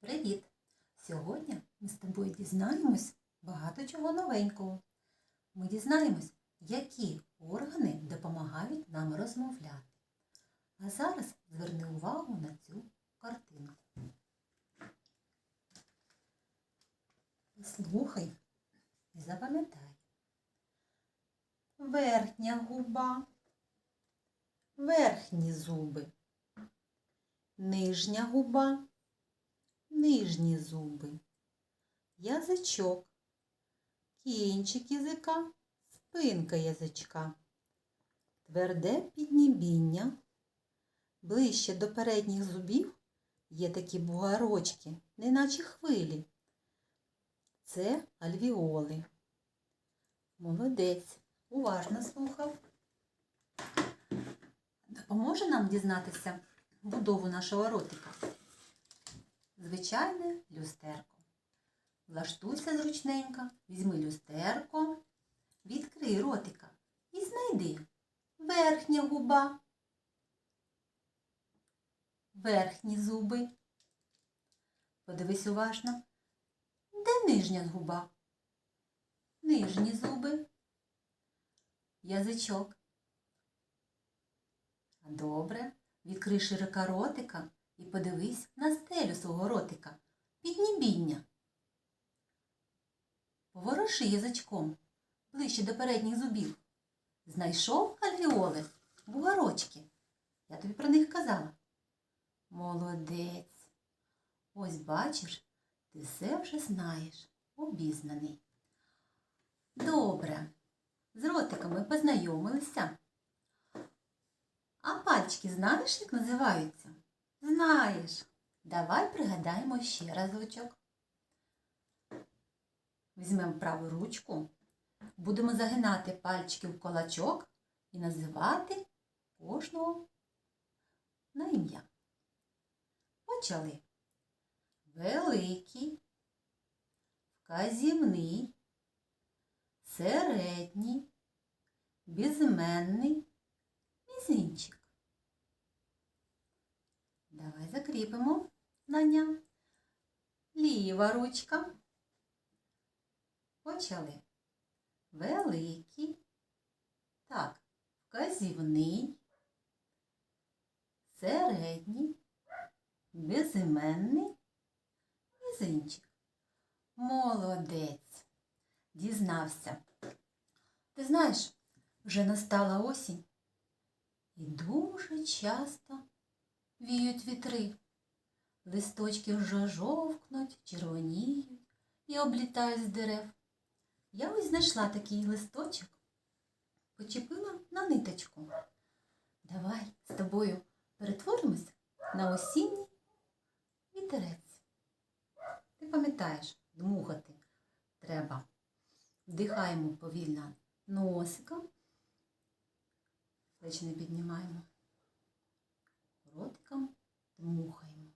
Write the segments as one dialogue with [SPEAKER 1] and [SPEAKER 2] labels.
[SPEAKER 1] Привіт! Сьогодні ми з тобою дізнаємось багато чого новенького. Ми дізнаємось, які органи допомагають нам розмовляти. А зараз зверни увагу на цю картинку. Слухай і запам'ятай. Верхня губа, верхні зуби, нижня губа, нижні зуби, язичок, кінчик язика, спинка язичка, тверде піднібіння. Ближче до передніх зубів є такі бугарочки, неначе хвилі. Це альвіоли. Молодець. Уважно слухав. Допоможе нам дізнатися будову нашого ротика. Звичайне люстерко. Влаштуйся зручненько, візьми люстерко, відкрий ротика і знайди верхня губа, верхні зуби. Подивись уважно, де нижня губа? Нижні зуби, язичок. Добре, відкрий широка ротика і подивись на стелю свого ротика. Піднібіння. Повороши язичком ближче до передніх зубів. Знайшов альвіоли, бугарочки. Я тобі про них казала. Молодець. Ось бачиш, ти все вже знаєш, обізнаний. Добре. З ротиками познайомилися. А пальчики знаєш, як називаються? Знаєш. Давай пригадаємо ще разочок. Візьмемо праву ручку, будемо загинати пальчики в кулачок і називати кожного на ім'я. Почали. Великий, вказівний, середній, безіменний, мізинчик. Давай закріпимо знання. Ліва ручка. Почали. Великий. Так, вказівний, середній, безіменний, мізинчик. Молодець. Дізнався. Ти знаєш, вже настала осінь. І дуже часто віють вітри. Листочки вже жовкнуть, червоніють і облітають з дерев. Я ось знайшла такий листочок, почепила на ниточку. Давай з тобою перетворимось на осінній вітерець. Ти пам'ятаєш, дмухати треба. Вдихаємо повільно носиком, плечі не піднімаємо, ротиком дмухаємо.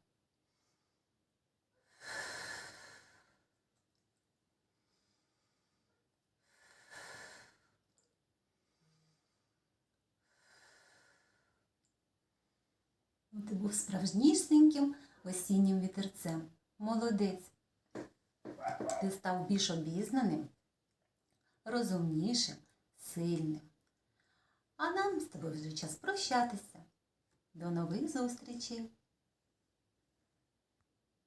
[SPEAKER 1] Ну, Ти був справжнісіньким осіннім вітерцем. Молодець. Ти став більш обізнаним, розумнішим, сильним. А нам з тобою вже час прощатися. До нових зустрічей!